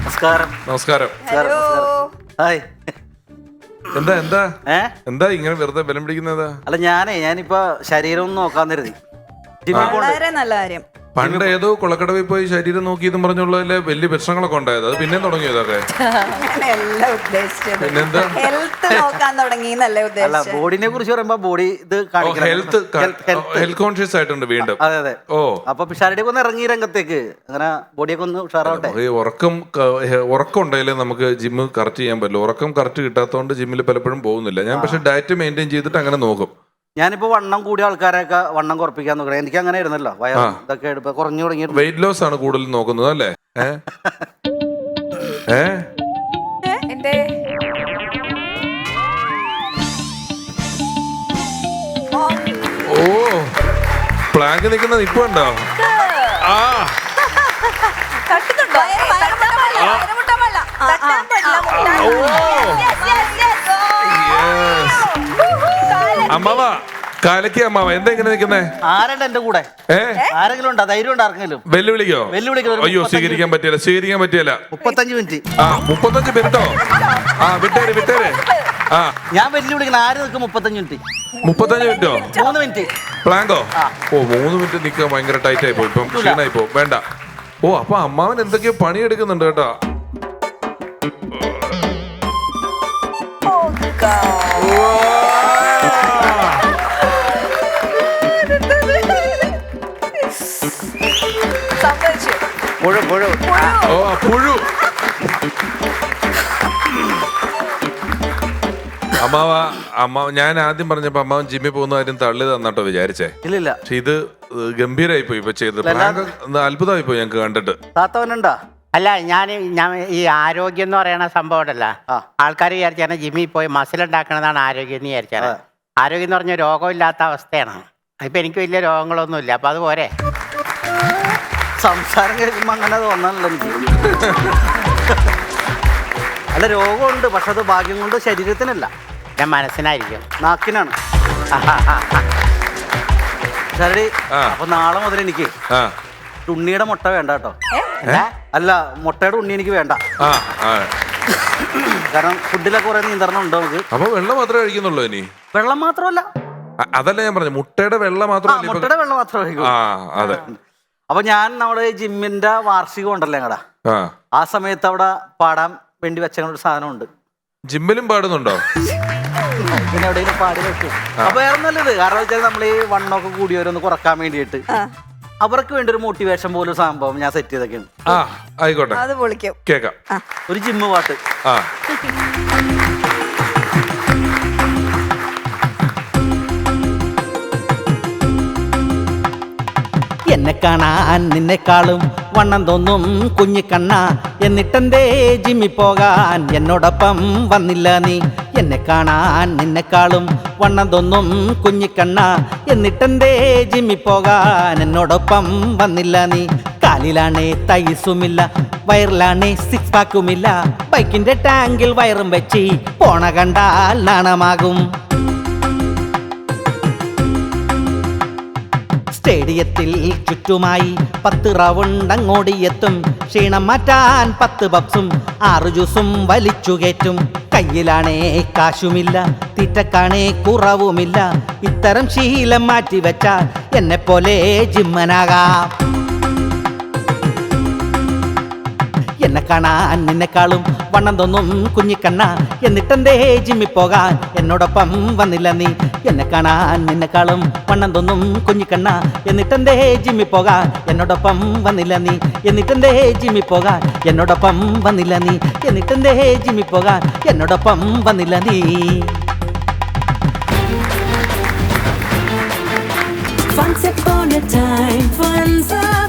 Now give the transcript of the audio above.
നമസ്കാരം. നമസ്കാരം. ഹായ്. എന്താ എന്താ? ഏ? എന്താ ഇങ്ങനെ വെറുതെ ബലം പിടിക്കുന്നത്? അല്ല ഞാനേ ഞാനിപ്പോ ശരീരം ഒന്ന് നോക്കാൻ കരുതി. ജിമ്മിൽ പോണ്ട് വളരെ നല്ല കാര്യം. പണ്ട് ഏതോ കുളക്കടവിൽ പോയി ശരീരം നോക്കിയതും പറഞ്ഞുള്ളതിലെ വലിയ പ്രശ്നങ്ങളൊക്കെ ഉണ്ടായത്. അത് പിന്നെ തുടങ്ങിയതൊക്കെ അങ്ങനെയല്ല ഉദ്ദേശിച്ചത്. പിന്നെന്താ? ഹെൽത്ത് നോക്കാൻ തുടങ്ങി എന്നല്ലേ അല്ല ഉദ്ദേശിച്ചത്. ബോഡിനെ കുറിച്ച് പറയുമ്പോ ബോഡി ഇത് കാണിക്കണം. Health Health- health. Health conscious ആയിട്ടുണ്ട് വീണ്ടും. അതെ അതെ. ഓ. അപ്പൊ പിഷാരടിയൊക്കെ ഒന്ന് ഇറങ്ങി രംഗത്തേക്ക്. അങ്ങനെ ബോഡിയൊക്കെ ഒന്ന് ഉഷാറാവട്ടെ. നമുക്ക് ഈ ഉറക്കം ക- ഹെ- ഉറക്കം ഉണ്ടെങ്കിലേ നമുക്ക് ജിമ്മ് കറക്റ്റ് ചെയ്യാൻ പറ്റില്ല ഉറക്കം കറക്റ്റ് കിട്ടാത്തതുകൊണ്ട് ജിമ്മിൽ പലപ്പോഴും പോകുന്നില്ല. ഞാൻ പക്ഷെ ഡയറ്റ് മെയിന്റെയിൻ ചെയ്തിട്ട് അങ്ങനെ നോക്കും. ഞാനിപ്പോ വണ്ണം കൂടിയ ആൾക്കാരെയൊക്കെ വണ്ണം കുറപ്പിക്കാൻ നോക്കണം. എനിക്ക് അങ്ങനെ ആയിരുന്നല്ലോ. വയർ ഇതൊക്കെ എടുപ്പ് കുറഞ്ഞു തുടങ്ങി വെയിറ്റ് ലോസ് ആണ് കൂടുതൽ നോക്കുന്നത് അല്ലേ? ഏ? ഏ? എന്റെ ഓ. പ്ലാങ്ക് നിൽക്കുന്നത് ഇപ്പൊ ഉണ്ടോ ആ. അമ്മാവ കാലക്കി അമ്മാവ. എന്താ ഇങ്ങനെ നിൽക്കുന്നേ? ആരണ്ട എന്റെ കൂടെ? ഏ? ആരെങ്കിലും ഉണ്ടോ? ധൈര്യം ഉണ്ട് ആർക്കെങ്കിലും? വെല്ലുവിളിക്കോ? വെല്ലുവിളിക്കോ? ഒരു അയ്യോ സ്വീകരിക്കാൻ പറ്റിയല്ല സ്വീകരിക്കാൻ പറ്റിയല്ല. മുപ്പത്തഞ്ച് മിനിറ്റ്. ആ മുപ്പത്തഞ്ച് മിനിറ്റോ? ആ വിട്ടേര് വിട്ടേര്. ആ. ഞാൻ വെല്ലുവിളിക്കുന്ന ആര് നിൽക്കും മുപ്പത്തഞ്ച് മിനിറ്റ്? മുപ്പത്തഞ്ച് മിനിറ്റോ? മൂന്ന് മിനിറ്റ്. പ്ലാങ്കോ? ഓ മൂന്ന് മിനിറ്റ് നിൽക്കാൻ ഭയങ്കര ടൈറ്റ് ആയി പോയി. ഇപ്പം ക്ഷീണായി പോകും വേണ്ട. ഓ അപ്പൊ അമ്മാവൻ എന്തൊക്കെയോ പണിയെടുക്കുന്നുണ്ട് കേട്ടോ. സംഭവിച്ചു പുഴു പുഴു ഓ പുഴു അമ്മാവ അമ്മ ഞാൻ ആദ്യം പറഞ്ഞപ്പോ അമ്മാവൻ ജിമ്മിൽ പോകുന്ന കാര്യം തള്ളി തന്നാട്ടോ വിചാരിച്ചേ. ഇല്ല പക്ഷെ ഇത് ഗംഭീരായി പോയി ഇപ്പൊ ചെയ്ത് അത്ഭുതമായി പോയി ഞങ്ങക്ക് കണ്ടിട്ട്. താത്തവനുണ്ടോ? അല്ല ഞാൻ ഞാൻ ഈ ആരോഗ്യം എന്ന് പറയുന്ന സംഭവം അല്ല. ആൾക്കാർ വിചാരിച്ചാണ് ജിമ്മിൽ പോയി മസിൽ ഉണ്ടാക്കണതാണ് ആരോഗ്യം എന്ന് വിചാരിച്ചാണ് ആരോഗ്യം എന്ന് പറഞ്ഞ രോഗമില്ലാത്ത അവസ്ഥയാണ്. ഇപ്പൊ എനിക്ക് വലിയ രോഗങ്ങളൊന്നുമില്ല. അപ്പൊ അത് പോരെ? സംസാരം കേൾക്കുമ്പോ അങ്ങനെ തോന്നാനല്ലോ എനിക്ക് അല്ല രോഗമുണ്ട് പക്ഷെ അത് ഭാഗ്യം കൊണ്ട് ശരീരത്തിനല്ല. ഞാൻ മനസ്സിനായിരിക്കും. നാക്കിനാണ്. ശരി. അപ്പൊ നാളെ മുതൽ എനിക്ക് ഉണ്ണിയുടെ മുട്ട വേണ്ട കേട്ടോ. അല്ല മുട്ടയുടെ ഉണ്ണി എനിക്ക് വേണ്ട. കാരണം ഫുഡിലൊക്കെ കുറെ നിയന്ത്രണം ഉണ്ടോ നമുക്ക് അപ്പൊ വെള്ളം മാത്രമേ കഴിക്കുന്നുള്ളൂ ഇനി? വെള്ളം മാത്രമല്ല. അതല്ല ഞാൻ പറഞ്ഞു മുട്ടയുടെ വെള്ളം മാത്രമേ മാത്രമല്ല മുട്ടയുടെ വെള്ളം മാത്രമേ കഴിക്കൂ. ആ അതെ. അപ്പൊ ഞാൻ നമ്മുടെ ജിമ്മിന്റെ വാർഷികം ഉണ്ടല്ലോ ഞങ്ങടാ. ആ. സമയത്ത് അവിടെ പാടാൻ വേണ്ടി വെച്ച ഒരു സാധനമുണ്ട്. ജിമ്മിലും പാടുന്നുണ്ടോ? പിന്നെ എവിടെയെങ്കിലും പാടി വെക്കും. അപ്പൊ വേറെ നല്ലത് കാരണം വെച്ചാൽ നമ്മൾ ഈ വണ്ണൊക്കെ കൂടിയവരൊന്ന് കുറയ്ക്കാൻ വേണ്ടിയിട്ട് അവർക്ക് വേണ്ടി ഒരു മോട്ടിവേഷൻ പോലെ സംഭവം ഞാൻ സെറ്റ് ചെയ്തൊക്കെയാണ് ആ ആയിക്കോട്ടെ. അത് പൊളിക്കും. കേക്കാം. ഒരു ജിമ്മ് പാട്ട്. ആ. എന്നെ കാണാൻ നിന്നെക്കാളും വണ്ണം തോന്നും കുഞ്ഞിക്കണ്ണ. എന്നിട്ടെന്തേ ജിമ്മി പോകാൻ? എന്നോടൊപ്പം വന്നില്ല നീ. എന്നെ കാണാൻ നിന്നെക്കാളും വണ്ണം തോന്നും കുഞ്ഞിക്കണ്ണ. എന്നിട്ടെന്തേ ജിമ്മി പോകാൻ? എന്നോടൊപ്പം വന്നില്ല നീ. കാലിലാണേ തൈസുമില്ല വയറിലാണേ സിക്സ് പാക്കുമില്ല ബൈക്കിന്റെ ടാങ്കിൽ വയറും വെച്ച് പോണ കണ്ടാൽ നാണമാകും. സ്റ്റേഡിയത്തിൽ ചുറ്റുമായി പത്ത് റൗണ്ട് അങ്ങോടിയെത്തും. ക്ഷീണം മാറ്റാൻ പത്ത് പപ്സും ആറ് ജ്യൂസും വലിച്ചു കയറ്റും. കയ്യിലാണേ കാശുമില്ല തീറ്റക്കാണേ കുറവുമില്ല. ഇത്തരം ശീലം മാറ്റി വെച്ചാൽ എന്നെ പോലെ ജിമ്മനാകാം. എന്നെ കാണാൻ നിന്നെക്കാളും വണ്ണം തോന്നും കുഞ്ഞിക്കണ്ണ. എന്നിട്ടെന്തേ ജിമ്മി പോകാൻ? എന്നോടൊപ്പം വന്നില്ല നീ. എന്നെ കാണാൻ നിന്നെക്കാളും വണ്ണം തോന്നും കുഞ്ഞിക്കണ്ണ. എന്നിട്ടെന്തേ ജിമ്മി പോകാൻ? എന്നോടൊപ്പം വന്നില്ല നീ. എന്നിട്ടെന്തേ ജിമ്മി പോകാൻ? എന്നോടൊപ്പം വന്നില്ല നീ. എന്നിട്ടെന്തേ ജിമ്മി പോകാൻ? എന്നോടൊപ്പം വന്നില്ല നീ. Once upon a time, once upon.